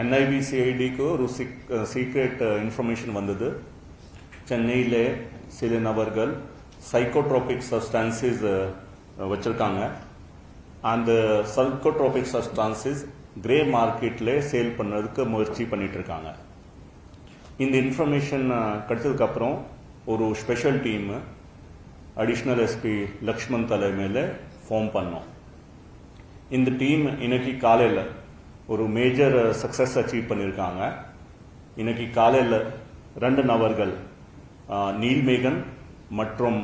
என்ஐபிசிஐடிக்கு ஒரு secret information uh, uh, வந்தது. சென்னையிலே சில நபர்கள் சைக்கோட்ரோபிக் சப்ஸ்டான்சஸ் வச்சுருக்காங்க. அந்த சைக்கோட்ரோபிக் சப்ஸ்டான்சஸ் கிரே மார்க்கெட்டில் சேல் பண்ணுறதுக்கு முயற்சி பண்ணிட்டு இருக்காங்க இந்த இன்ஃபர்மேஷன் uh, கிடைச்சதுக்கப்புறம் ஒரு special team additional SP Lakshman தலைமையில் ஃபார்ம் பண்ணோம். இந்த டீம் இன்னைக்கு காலையில் ஒரு மேஜர் சக்ஸஸ் அச்சீவ் பண்ணியிருக்காங்க இன்னைக்கு காலையில் ரெண்டு நபர்கள் நீல்மேகன் மற்றும்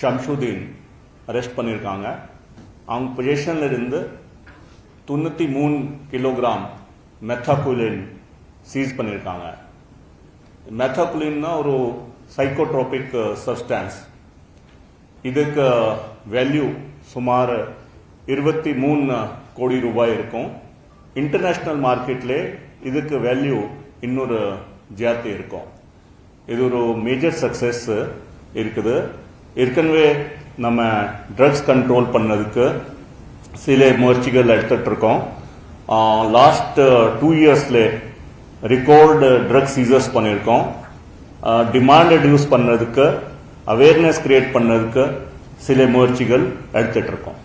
ஷம்ஷுதீன் அரெஸ்ட் பண்ணியிருக்காங்க அவங்க பொசிஷன்ல இருந்து தொண்ணூற்றி மூணு கிலோகிராம் மெத்தாகுலின் சீஸ் பண்ணியிருக்காங்க மெத்தாகுலின்னா ஒரு சைக்கோட்ரோபிக் சப்ஸ்டான்ஸ் இதுக்கு வேல்யூ சுமார் இருபத்தி மூணு கோடி ரூபாய் இருக்கும். இன்டர்நேஷனல் மார்க்கெட்ல இதுக்கு வேல்யூ இன்னொரு ஜாஸ்தி இருக்கும். இது ஒரு மேஜர் சக்சஸ் இருக்குது. ஏற்கனவே நம்ம ட்ரக்ஸ் கண்ட்ரோல் பண்ணதுக்கு சில முயற்சிகள் எடுத்துட்டு இருக்கோம் லாஸ்ட் டூ இயர்ஸ்ல ரெக்கார்டு ட்ரக்ஸ் யூசர்ஸ் பண்ணியிருக்கோம் டிமாண்ட் ரெடியூஸ் பண்ணதுக்கு அவேர்னஸ் கிரியேட் பண்ணதுக்கு சில முயற்சிகள் எடுத்துட்டு இருக்கோம்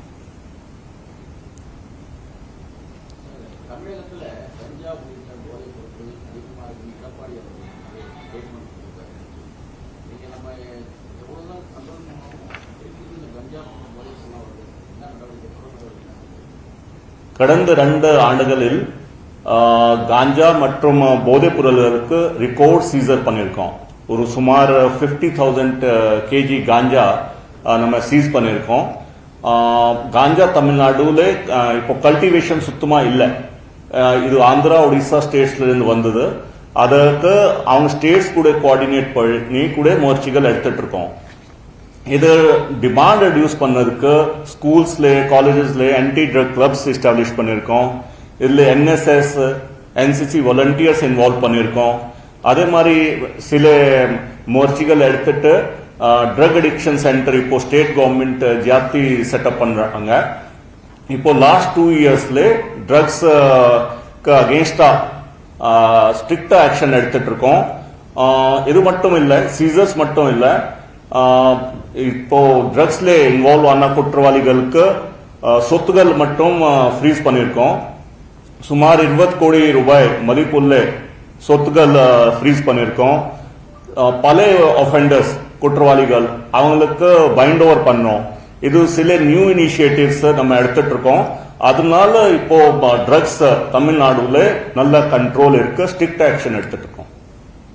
தமிழகத்துல கஞ்சா உள்ளிட்ட போதைப் பொருட்கள் அதிகமாக இருக்கு எடப்பாடி அவர்கள் ஸ்டேட்மெண்ட் கொடுத்தாரு நீங்க நம்ம எவ்வளவுதான் கண்ட்ரோல் பண்ணாலும் திருப்பி இந்த கஞ்சா போதை சொன்னா வருது என்ன நடவடிக்கை தொடர்ந்து வருது கடந்த ரெண்டு ஆண்டுகளில் காஞ்சா மற்றும் போதைப் பொருள்களுக்கு ரெக்கார்ட் சீசர் பண்ணியிருக்கோம். ஒரு சுமார் ஃபிஃப்டி தௌசண்ட் கேஜி காஞ்சா நம்ம சீஸ் பண்ணியிருக்கோம். காஞ்சா தமிழ்நாடுல இப்போ கல்டிவேஷன் சுத்தமா இல்லை. இது ஆந்திரா ஒடிசா ஸ்டேட்ஸ்ல இருந்து வந்தது. அதற்கு அவங்க ஸ்டேட்ஸ் கூட கோஆர்டினேட் பண்ணி கூட முயற்சிகள் எடுத்துட்டு இருக்கோம். இது டிமாண்ட் ரெடியூஸ் பண்ணதுக்கு ஸ்கூல்ஸ்ல காலேஜஸ்ல ஆன்டி ட்ரக் கிளப்ஸ் எஸ்டாப்ளிஷ் பண்ணியிருக்கோம் இதுல என்எஸ்எஸ் என்சிசி வாலண்டியர்ஸ் இன்வால்வ் பண்ணியிருக்கோம் அதே மாதிரி சில முயற்சிகள் எடுத்துட்டு ட்ரக் அடிக்ஷன் சென்டர் இப்போ ஸ்டேட் கவர்மெண்ட் ஜாப்தி செட்டப் பண்றாங்க. இப்போ லாஸ்ட் டூ இயர்ஸ்ல ட்ரக்ஸ் அகேன்ஸ்டா ஸ்ட்ரிக்டா ஆக்ஷன் எடுத்துட்டு இருக்கோம். இது மட்டும் இல்ல சீசர்ஸ் மட்டும் இல்லை இப்போ ட்ரக்ஸ்ல இன்வால்வ் ஆன குற்றவாளிகளுக்கு சொத்துகள் மட்டும் ஃப்ரீஸ் பண்ணியிருக்கோம். சுமார் 20 கோடி ரூபாய் மதிப்புள்ள சொத்துக்கள் ஃப்ரீஸ் பண்ணியிருக்கோம். பல ஒஃபெண்டர்ஸ் குற்றவாளிகள் அவங்களுக்கு பைண்ட் ஓவர் பண்ணோம். இது சில நியூ இனிஷியேட்டிவ்ஸ் நம்ம எடுத்துட்டு இருக்கோம் அதனால இப்போ ட்ரக்ஸ் தமிழ்நாடுல நல்ல கண்ட்ரோல் இருக்கு ஸ்ட்ரிக்ட் ஆக்ஷன் எடுத்துட்டு இருக்கோம்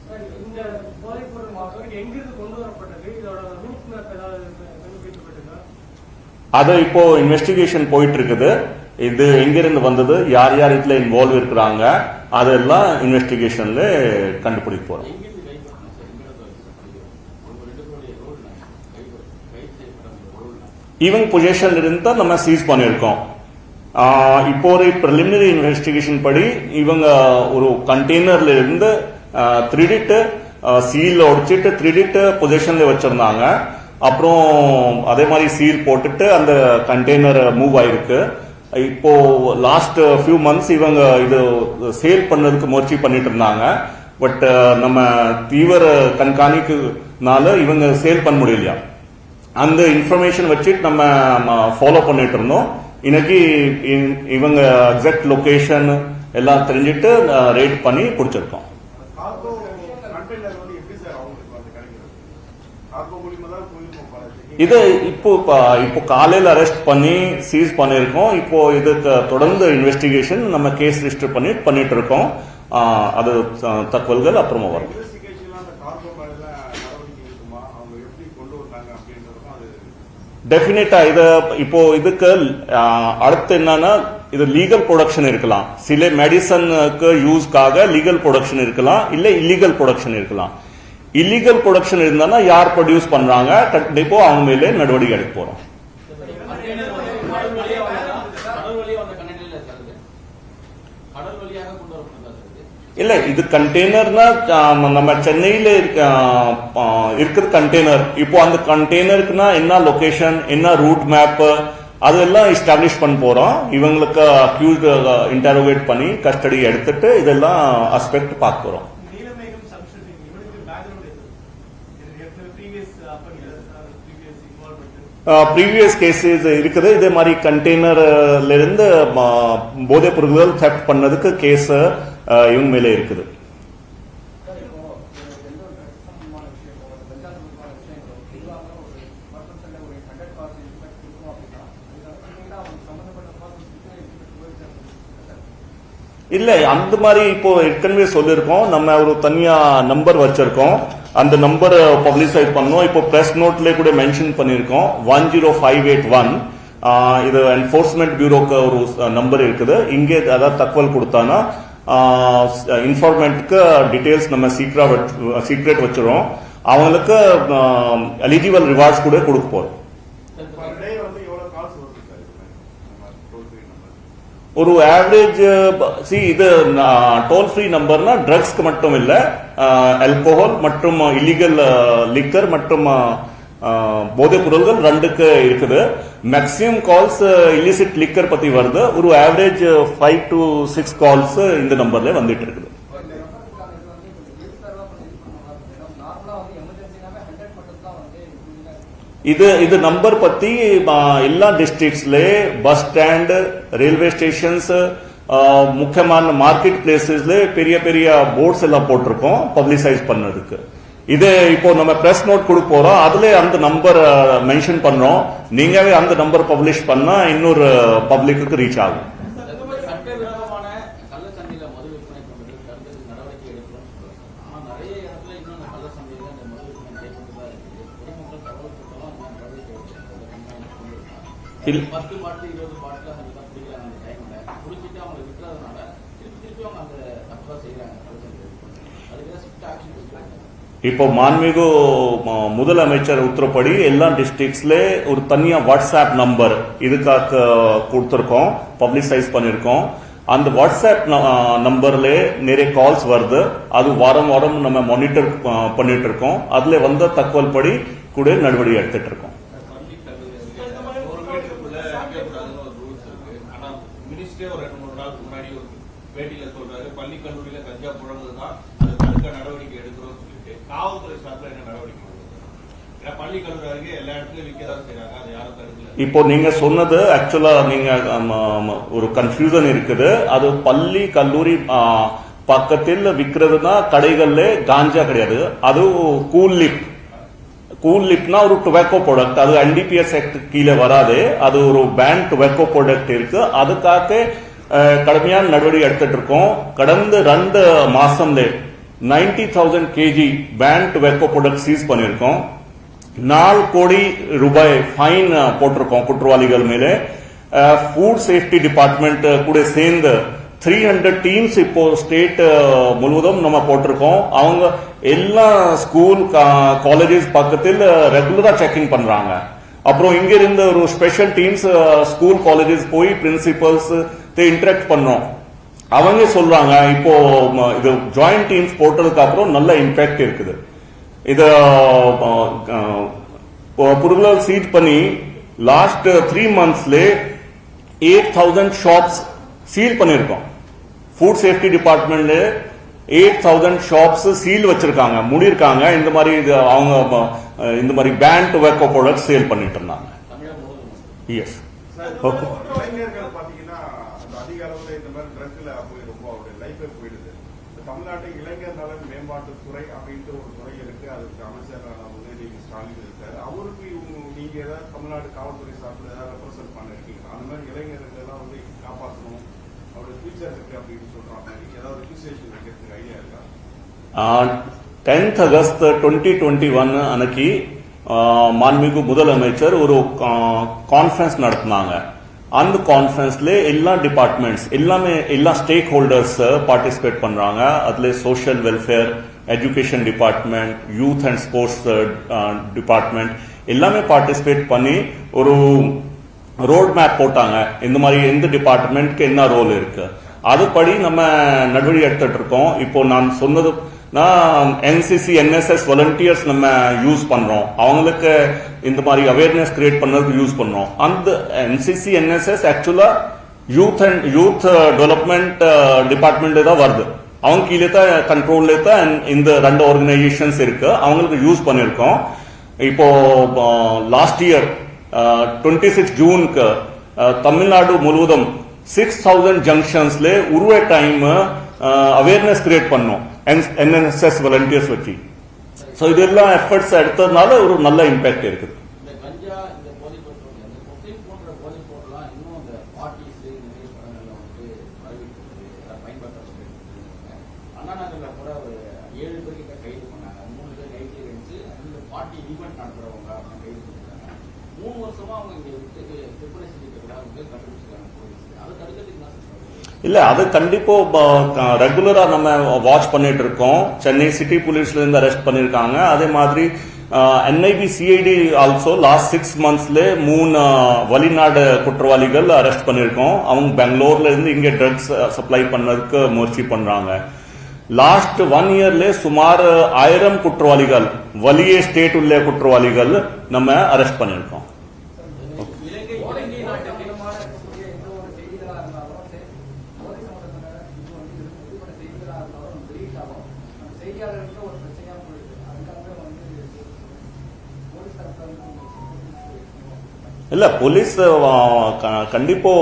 சார், இந்த போதைப்பொருள் மாற்றம் எங்கிருந்து கொண்டு வரப்பட்டது இதோட ரூட் மேப் ஏதாவது கண்டுபிடிக்கப்பட்டதா அது இப்போ இன்வெஸ்டிகேஷன் போயிட்டு இருக்குது இது எங்கிருந்து வந்தது? யார் யார் இதுல இன்வால்வ் இருக்கிறாங்க? அதெல்லாம் இன்வெஸ்டிகேஷன்ல கண்டுபிடிக்க போறோம். இவங்க பொசிஷன்ல இருந்து தான் நம்ம சீஸ் பண்ணியிருக்கோம். இப்போ ஒரு ப்ரிலிமினரி இன்வெஸ்டிகேஷன் படி இவங்க ஒரு கண்டெய்னர்ல இருந்து திருடிட்டு சீல் உடைச்சிட்டு த்ரீடிட்டு பொசிஷன்ல வச்சிருந்தாங்க. அப்புறம் அதே மாதிரி சீர் போட்டுட்டு அந்த கண்டெய்னர் மூவ் ஆயிருக்கு. இப்போ லாஸ்ட் ஃபியூ மந்த்ஸ் இவங்க இது சேல் பண்ணதுக்கு முயற்சி பண்ணிட்டு இருந்தாங்க. பட் நம்ம தீவிர கண்காணிக்குனால இவங்க சேல் பண்ண முடியலையா? அந்த இன்ஃபர்மேஷன் வச்சுட்டு நம்ம ஃபாலோ பண்ணிட்டு இருந்தோம். இன்னைக்கு இ- இவங்க எக்ஸாக்ட் லொகேஷன் எல்லாம் தெரிஞ்சுட்டு ரேட் பண்ணி பிடிச்சிருக்கோம் கார்கோ கண்டெய்னர் வந்து எப்படி சார் அவங்களுக்கு வந்து கிடைக்கிறது கார்கோ மூலியமா தான் தொழில்நுட்பம் வளர்ச்சி இது இப்போ இப்போ காலையில அரெஸ்ட் பண்ணி சீஸ் பண்ணியிருக்கோம். இப்போ இதுக்கு தொடர்ந்து இன்வெஸ்டிகேஷன் நம்ம கேஸ் ரிஜிஸ்டர் பண்ணி பண்ணிட்டு இருக்கோம் அது தகவல்கள் அப்புறமா வரும். டெஃபினட்டா இது இப்போ இதுக்கு அடுத்து என்னன்னா இது லீகல் ப்ரொடக்ஷன் இருக்கலாம். சில மெடிசனுக்கு யூஸ்க்காக லீகல் ப்ரொடக்ஷன் இருக்கலாம். இல்ல இல்லீகல் ப்ரொடக்ஷன் இருக்கலாம். இல்லீகல் ப்ரொடக்ஷன் இருந்தானா யார் ப்ரொடியூஸ் பண்றாங்க? கண்டிப்பா அவங்க மேல நடவடிக்கை எடுக்க போறோம். இது இல்ல இது கண்டெய்னர்னா நம்ம சென்னையில இருக்க இருக்கிற கண்டெய்னர் இப்போ அந்த கண்டெய்னருக்குனா என்ன லொகேஷன் என்ன ரூட் மேப் அதெல்லாம் எஸ்டாப்ளிஷ் பண்ண போறோம். இவங்களுக்கு அக்யூஸ்ட் இன்டரோகேட் பண்ணி கஸ்டடி எடுத்துட்டு இதெல்லாம் அஸ்பெக்ட் பார்க்க போறோம். ப்ரீவியஸ் கேஸஸ் இருக்குது. இதே மாதிரி கண்டெய்னர்ல இருந்து போதைப் பொருட்கள் தெப்ட் பண்ணதுக்கு கேஸ் இவங்க மேலே இருக்குது. இல்லை அந்த மாதிரி இப்போ ஏற்கனவே சொல்லியிருக்கோம். நம்ம ஒரு தனியாக நம்பர் வச்சிருக்கோம். அந்த நம்பர் பப்ளிசைட் uh, பண்ணோம். இப்போ பிரஸ் நோட்ல கூட மென்ஷன் பண்ணியிருக்கோம். One zero five eight one இது என்ஃபோர்ஸ்மெண்ட் பியூரோக்கு ஒரு நம்பர் இருக்குது. இங்கே அதாவது தகவல் கொடுத்தானா இன்ஃபார்மெண்ட்க்கு டீட்டெயில்ஸ் நம்ம சீக்ரெட் சீக்ரெட் வச்சிரும் அவங்களுக்கு எலிஜிபிள் ரிவார்ட்ஸ் கூட கொடுக்க போறோம் பர் டே வந்து எவ்வளவு கால்ஸ் வருது சார் நம்ம டோல் ஃப்ரீ நம்பர் ஒரு ஆவரேஜ் சி இது டோல் ஃப்ரீ நம்பர்னா ட்ரக்ஸ்க்கு மட்டும் இல்லை ஆல்கோஹால் மற்றும் இல்லீகல் லிக்கர் மற்றும் போதைப் பொருள்கள் ரெண்டுக்கு இருக்குது. மேக்சிமம் கால்ஸ் இல்லிசிட் லிக்கர் பத்தி வருது. ஒரு average five to six calls இந்த நம்பர்ல வந்துட்டு இருக்குது இந்த நம்பருக்கான இது வந்து கொஞ்சம் விழிப்புணர்வா கொஞ்சம் இது பண்ணணும் மேடம் நார்மலா வந்து எமர்ஜென்சினாவே ஹண்ட்ரட் மட்டும் தான் வந்து including-ஆ இருக்கு. இது இது நம்பர் பத்தி எல்லா டிஸ்ட்ரிக்ட்ஸ்ல பஸ் ஸ்டாண்ட் ரயில்வே ஸ்டேஷன்ஸ் முக்கியமான மார்க்கெட் பிளேசஸ்ல பெரிய பெரிய போர்ட்ஸ் எல்லாம் போட்டிருக்கோம் பப்ளிசைஸ் பண்ணதுக்கு. இது இப்போ நம்ம பிரஸ் நோட் கொடுக்க போறோம் அதுல அந்த நம்பர் மென்ஷன் பண்றோம். நீங்கவே அந்த நம்பர் பப்ளிஷ் பண்ணா இன்னொரு பப்ளிக்கு ரீச் ஆகும். இப்போ மாண்புமிகு முதலமைச்சர் உத்தரப்படி எல்லா டிஸ்ட்ரிக்ட்ஸ்ல ஒரு தனியா வாட்ஸ்அப் நம்பர் இதுக்காக கொடுத்துருக்கோம் பப்ளிசைஸ் பண்ணிருக்கோம். அந்த வாட்ஸ்அப் நம்பர்ல நிறைய கால்ஸ் வருது. அது வாரம் வாரம் நம்ம மானிட்டர் பண்ணிட்டு இருக்கோம். அதுல வந்த தகவல் படி கூட நடவடிக்கை எடுத்துட்டு இருக்கோம் ஒரு வீட்டுக்குள்ள வைக்கக்கூடாதுன்னு ஒரு ரூல்ஸ் இருக்கு ஆனா மினிஸ்டரே ஒரு ரெண்டு மூணு நாளுக்கு முன்னாடி ஒரு பேட்டியில சொல்றாரு பள்ளி கல்லூரியில கஞ்சா புழங்குதுதான் அது தடுக்க நடவடிக்கை எடுக்கிறோம் சொல்லிட்டு காவல்துறை சார்பில் என்ன நடவடிக்கை எடுக்கணும்? ஏன்னா பள்ளி கல்லூரி அருகே எல்லா இடத்துலயும் விற்கதான் செய்றாங்க அதை யாரும் தடுக்கல இப்போ நீங்க சொன்னது ஆக்சுவலா நீங்க ஒரு கன்ஃபியூசன் இருக்குது. அது பள்ளி கல்லூரி பக்கத்தில் விற்கிறதுனா கடைகள்ல காஞ்சா கிடையாது. அது கூல் லிப் கூல் லிப்னா ஒரு டொபாக்கோ ப்ராடக்ட் அது என்டிபிஎஸ் ஆக்ட் கீழே வராது. அது ஒரு பேன் டொபாக்கோ ப்ராடக்ட் இருக்கு. அதுக்காக கடுமையான நடவடிக்கை எடுத்துட்டு இருக்கோம். கடந்த ரெண்டு மாசம்ல ninety thousand KG ban tobacco product seize பண்ணியிருக்கோம். நாலு கோடி ரூபாய் ஃபைன் போட்டிருக்கோம் குற்றவாளிகள் மேலே. ஃபுட் சேஃப்டி டிபார்ட்மெண்ட் கூட சேர்ந்து த்ரீ ஹண்ட்ரட் டீம்ஸ் இப்போ ஸ்டேட் முழுவதும் நம்ம போட்டிருக்கோம். அவங்க எல்லா ஸ்கூல் காலேஜஸ் பக்கத்தில் ரெகுலரா செக்கிங் பண்றாங்க. அப்புறம் இங்க இருந்து ஒரு ஸ்பெஷல் டீம்ஸ் ஸ்கூல் காலேஜஸ் போய் பிரின்சிபல்ஸ் இன்டராக்ட் பண்ணோம். அவங்க சொல்றாங்க இப்போ இது ஜாயிண்ட் டீம்ஸ் போட்டதுக்கு அப்புறம் நல்ல இம்பாக்ட் இருக்குது. இத பொருள்கள் சீட் பண்ணி லாஸ்ட் த்ரீ மந்த்ஸ்ல எயிட் தௌசண்ட் ஷாப்ஸ் சீல் பண்ணிருக்கோம். ஃபுட் சேஃப்டி டிபார்ட்மெண்ட்ல எயிட் தௌசண்ட் ஷாப்ஸ் சீல் வச்சிருக்காங்க மூடியிருக்காங்க. இந்த மாதிரி இது அவங்க இந்த மாதிரி பேன் டொபாக்கோ ப்ராடக்ட் சேல் பண்ணிட்டு இருந்தாங்க. Yes sir Okay. இளைஞர்கள் பாத்தீங்கன்னா அந்த அதிக அளவுல இந்த மாதிரி ட்ரக்ல போய் ரொம்ப அவருடைய லைஃபே போயிடுது இந்த தமிழ்நாட்டு இளைஞர் நலன் மேம்பாட்டு துறை அப்படின்ட்டு ஒரு துறை இருக்கு அதுக்கு அமைச்சர் உதயநிதி ஸ்டாலின் இருக்காரு அவருக்கு இவங்க நீங்க ஏதாவது தமிழ்நாடு காவல்துறை சார்பில் ஏதாவது ரெப்ரசென்ட் பண்ணிருக்கீங்க அந்த மாதிரி இளைஞர்கள் எல்லாம் வந்து காப்பாற்றணும். அவருடைய ஃபியூச்சர் இருக்கு அப்படின்னு சொல்றாங்க ஏதாவது ரிஜிஸ்ட்ரேஷன் வைக்கிறதுக்கு ஐடியா இருக்கா? Tenth August twenty twenty one அன்னைக்கு மாண்புமிகு முதலமைச்சர் ஒரு கான்ஃபரன்ஸ் நடத்தினாங்க. அந்த கான்ஃபரன்ஸ்ல எல்லா டிபார்ட்மெண்ட்ஸ் எல்லாமே எல்லா ஸ்டேக் ஹோல்டர்ஸ் பார்ட்டிசிபேட் பண்றாங்க அதுல social welfare education department youth and sports department எல்லாமே பார்ட்டிசிபேட் பண்ணி ஒரு ரோட் மேப் போட்டாங்க. இந்த மாதிரி எந்த டிபார்ட்மெண்ட்க்கு என்ன ரோல் இருக்கு? அதுபடி நம்ம நடவடிக்கை எடுத்துட்டு இருக்கோம். இப்போ நான் சொன்னது நான் என்சிசி என்எஸ்எஸ் வாலண்டியர்ஸ் நம்ம யூஸ் பண்றோம். அவங்களுக்கு இந்த மாதிரி அவேர்னஸ் கிரியேட் பண்ணதுக்கு யூஸ் பண்றோம். அந்த NCC NSS actually youth and youth development டிபார்ட்மெண்ட்ல தான் வருது. அவங்க கீழே தான் கண்ட்ரோல்ல தான் இந்த ரெண்டு ஆர்கனைசேஷன்ஸ் இருக்கு. அவங்களுக்கு யூஸ் பண்ணிருக்கோம் இப்போ லாஸ்ட் இயர் டுவெண்ட்டி சிக்ஸ் ஜூனுக்கு தமிழ்நாடு முழுவதும் சிக்ஸ் தௌசண்ட் ஜங்ஷன்ஸ்ல உருவ டைம் அவேர்னஸ் கிரியேட் பண்ணோம். என்என்எஸ்எஸ் வாலண்டியர்ஸ் வச்சு. ஸோ இதெல்லாம் எஃபர்ட்ஸ் எடுத்ததுனால ஒரு நல்ல இம்பாக்ட் இருக்குது இந்த கஞ்சா இந்த போதைப் பொருட்கள் இந்த கொக்கைன் போன்ற போதைப் பொருள்லாம் இன்னும் இந்த பார்ட்டிஸ் இந்த மாதிரி படங்கள்ல வந்து வரவேற்று அதை பயன்படுத்தப்பட்டு அண்ணா நகர்ல கூட ஒரு ஏழு பேர் கிட்ட கைது பண்ணாங்க மூணு பேர் நைட்ல இருந்துச்சு அந்த பார்ட்டி ஈவெண்ட் நடத்துறவங்க அப்படின்னு கைது பண்ணிருக்காங்க மூணு வருஷமா அவங்க இங்க விட்டு விற்பனை செஞ்சுட்டு அவங்க கண்டுபிடிச்சிருக்காங்க போலீஸ் அதை தடுக்கிறதுக்கு என்ன சொல்றாங்க இல்ல அது கண்டிப்பா ரெகுலரா நம்ம வாட்ச் பண்ணிட்டு இருக்கோம் சென்னை சிட்டி போலீஸ்ல இருந்து அரெஸ்ட் பண்ணிருக்காங்க. அதே மாதிரி NIB CID also last six மந்த்ஸ்ல மூணு அஹ், வெளிநாடு குற்றவாளிகள் அரெஸ்ட் பண்ணிருக்கோம். அவங்க பெங்களூர்ல இருந்து இங்க ட்ரக்ஸ் சப்ளை பண்ணதுக்கு முயற்சி பண்றாங்க. லாஸ்ட் ஒன் இயர்ல சுமார் ஆயிரம் குற்றவாளிகள் வலியே ஸ்டேட் உள்ள குற்றவாளிகள் நம்ம அரெஸ்ட் பண்ணிருக்கோம். செய்தியாளர்களுக்கு ஒரு பிரச்சனையா போயிடுது வந்து போலீஸ் கண்டிப்பாக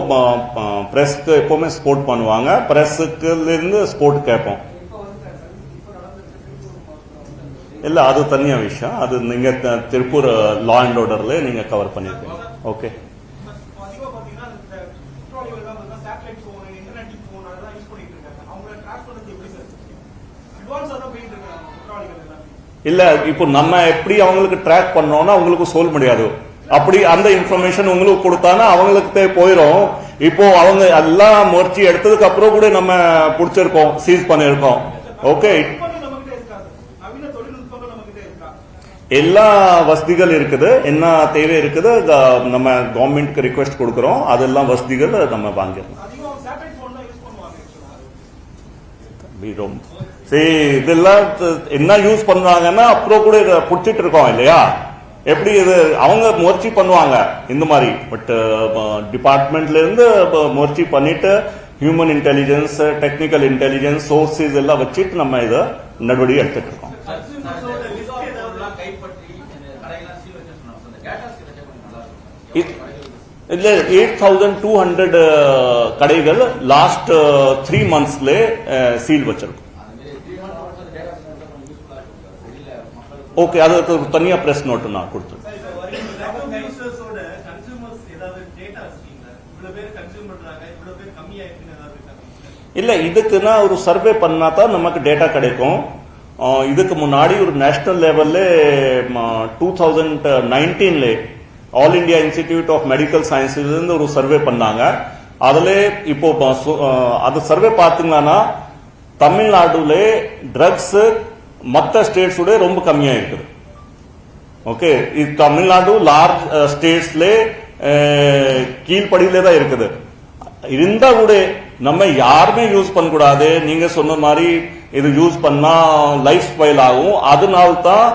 ப்ரெஸ்க்கு எப்போவுமே ஸ்போர்ட் போலீஸ் சப்போர்ட் பண்ணுவாங்க. ப்ரெஸ்ஸுக்குலேருந்து ஸ்போர்ட் சப்போர்ட் கேட்போம். இல்லை அது தனியாக விஷயம். அது நீங்கள் திருப்பூர் லா அண்ட் ஆர்டரில் நீங்கள் கவர் பண்ணியிருக்கீங்க ஓகே அதிகமாக பார்த்தீங்கன்னா இந்த குற்றவாளிகள் எல்லாம் வந்து சேட்டலைட் போன் இன்டர்நெட் ஃபோன் அதெல்லாம் யூஸ் பண்ணிட்டு இருக்காங்க அவங்கள ட்ராக் பண்ணுறது எப்படி சார் அட்வான்ஸாக தான் போயிட்டு இருக்காங்க குற்றவாளிகள் எல்லாமே இல்ல இப்போ நம்ம எப்படி அவங்களுக்கு ட்ராக் பண்ணோம்னா அவங்களுக்கு சொல்ல முடியாது. அப்படி அந்த இன்ஃபர்மேஷன் உங்களுக்கு கொடுத்தானா அவங்களுக்கு போயிடும் இப்போ அவங்க எல்லாம் முயற்சி எடுத்ததுக்கு அப்புறம் கூட நம்ம பிடிச்சிருக்கோம் சீஸ் பண்ணிருக்கோம். ஓகே நுட்பங்கள் நம்ம கிட்ட இருக்கா சார் நவீன தொழில்நுட்பங்கள் நம்ம கிட்ட இருக்கா எல்லா வசதிகள் இருக்குது. என்ன தேவை இருக்குது நம்ம கவர்மெண்ட்க்கு ரிக்வெஸ்ட் கொடுக்குறோம். அதெல்லாம் வசதிகள் நம்ம வாங்கிடலாம். சரி இதெல்லாம் என்ன யூஸ் பண்றாங்கன்னா அப்புறம் கூட இதை பிடிச்சிட்டு இருக்கோம் இல்லையா? எப்படி இது அவங்க முயற்சி பண்ணுவாங்க இந்த மாதிரி. பட் டிபார்ட்மெண்ட்ல இருந்து முயற்சி பண்ணிட்டு human intelligence technical intelligence sources எல்லாம் வச்சுட்டு நம்ம இதை நடவடிக்கை எடுத்துட்டு இருக்கோம். கொடுத்துருக்கேன் சார் இப்போ வரைக்கும் யூசர்ஸோட கன்சியூமர்ஸ் ஏதாவது டேட்டா வச்சிருக்கீங்களா? இவ்வளவு பேர் கன்சியூம் பண்றாங்க இவ்வளவு பேர் கம்மியாயிருக்குன்னு ஏதாவது இருக்கா? இல்ல இதுக்குன்னா ஒரு சர்வே பண்ணா தான் நமக்கு டேட்டா கிடைக்கும். இதுக்கு முன்னாடி ஒரு நேஷனல் லெவல்ல two thousand நைன்டீன்ல all India institute of medical சயின்ஸ்ல இருந்து ஒரு சர்வே பண்ணாங்க. அதுல இப்போ அது சர்வே பார்த்தீங்கன்னா தமிழ்நாடுல ட்ரக்ஸ் மற்ற ஸ்டேட்ஸோட ரொம்ப கம்மியா இருக்குது ஓகே இது தமிழ்நாடு லார்ஜ் ஸ்டேட்ஸ்ல கீழ்படியில தான் இருக்குது. இருந்தா கூட நம்ம யாருமே யூஸ் பண்ணக்கூடாது. நீங்க சொன்ன மாதிரி இது யூஸ் பண்ணா லைஃப் ஸ்பைல் ஆகும். அதனால தான்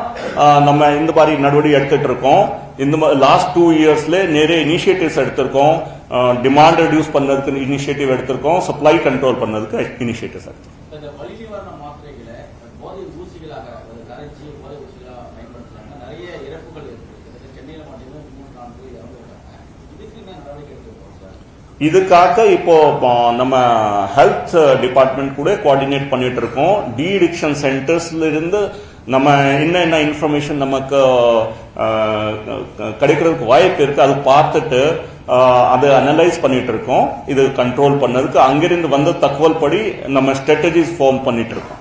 நம்ம இந்த மாதிரி நடவடிக்கை எடுத்துட்டு இருக்கோம். இந்த லாஸ்ட் டூ இயர்ஸ்ல நிறைய இனிஷியேட்டிவ்ஸ் எடுத்திருக்கோம். டிமாண்ட் ரெடியூஸ் பண்ணதுக்கு இனிஷியேட்டிவ் எடுத்திருக்கோம். சப்ளை கண்ட்ரோல் பண்ணதுக்கு இனிஷியேட்டிவ்ஸ் எடுத்திருக்கோம். இதுக்காக இப்போ நம்ம ஹெல்த் டிபார்ட்மெண்ட் கூட கோஆர்டினேட் பண்ணிட்டு இருக்கோம். டி அடிக்ஷன் சென்டர்ஸ்ல இருந்து நம்ம என்ன என்ன இன்ஃபர்மேஷன் நமக்கு கிடைக்கிறதுக்கு வாய்ப்பு இருக்கு அது பார்த்துட்டு அதை அனலைஸ் பண்ணிட்டு இருக்கோம் இது கண்ட்ரோல் பண்ணதுக்கு அங்கிருந்து வந்த தகவல் படி நம்ம ஸ்ட்ராட்டஜிஸ் ஃபார்ம் பண்ணிட்டு இருக்கோம்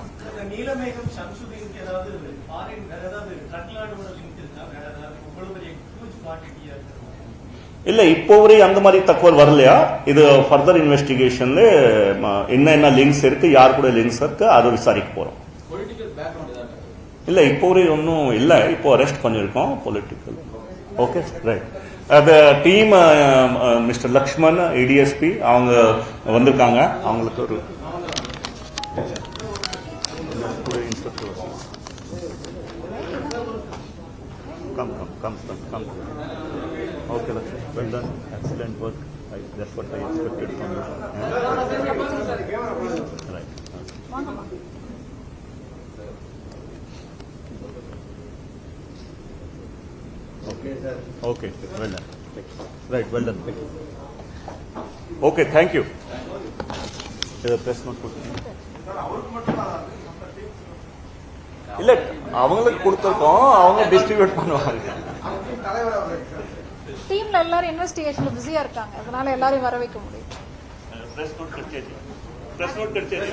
இல்ல இப்போ வரை அந்த மாதிரி தகவல் வரலையா? இது ஃபர்தர் இன்வெஸ்டிகேஷன்ல என்ன லிங்க்ஸ் இருக்கு? யார் கூட லிங்க்ஸ் இருக்கு? அதை விசாரிக்க போறோம். இல்லை இப்போ ஒரு ஒன்றும் இல்லை. இப்போ அரெஸ்ட் பண்ணியிருக்கோம் பொலிட்டிக்கல் ஓகே ரைட் அந்த டீம் மிஸ்டர் லக்ஷ்மண் இடிஎஸ்பி அவங்க வந்திருக்காங்க. அவங்களுக்கு ஒரு come come come come come okay Lakshman well work I, that's what you. Well done. Right. Well done. Okay. Thank you. இதை note கொடுத்துருங்க. இல்ல அவங்களுக்கு கொடுத்துருக்கோம் அவங்க டிஸ்ட்ரிபியூட் பண்ணுவாங்க டீம்ல எல்லாரும் இன்வெஸ்டிகேஷன்ல பிஸியா இருக்காங்க அதனால எல்லாரையும் வர வைக்க முடியும் பிரஸ் நோட் கடிச்சாச்சு பிரஸ் நோட் கடிச்சாச்சு